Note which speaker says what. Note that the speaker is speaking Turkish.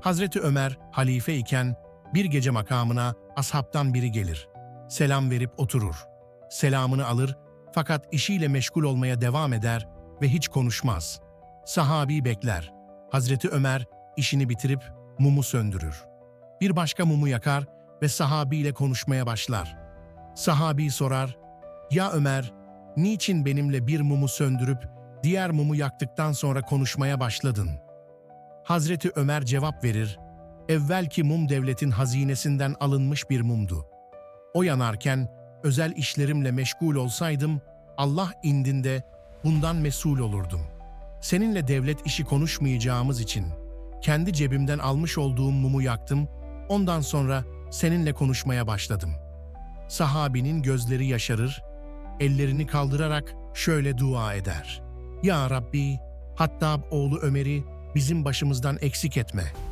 Speaker 1: Hazreti Ömer halife iken bir gece makamına ashabtan biri gelir. Selam verip oturur. Selamını alır fakat işiyle meşgul olmaya devam eder ve hiç konuşmaz. Sahabi bekler. Hazreti Ömer işini bitirip mumu söndürür. Bir başka mumu yakar ve sahabiyle konuşmaya başlar. Sahabi sorar, ''Ya Ömer, niçin benimle bir mumu söndürüp diğer mumu yaktıktan sonra konuşmaya başladın?'' Hazreti Ömer cevap verir, evvelki mum devletin hazinesinden alınmış bir mumdu. O yanarken özel işlerimle meşgul olsaydım, Allah indinde bundan mesul olurdum. Seninle devlet işi konuşmayacağımız için kendi cebimden almış olduğum mumu yaktım, ondan sonra seninle konuşmaya başladım. Sahabinin gözleri yaşarır, ellerini kaldırarak şöyle dua eder. Ya Rabbi, Hattab oğlu Ömer'i bizim başımızdan eksik etme.''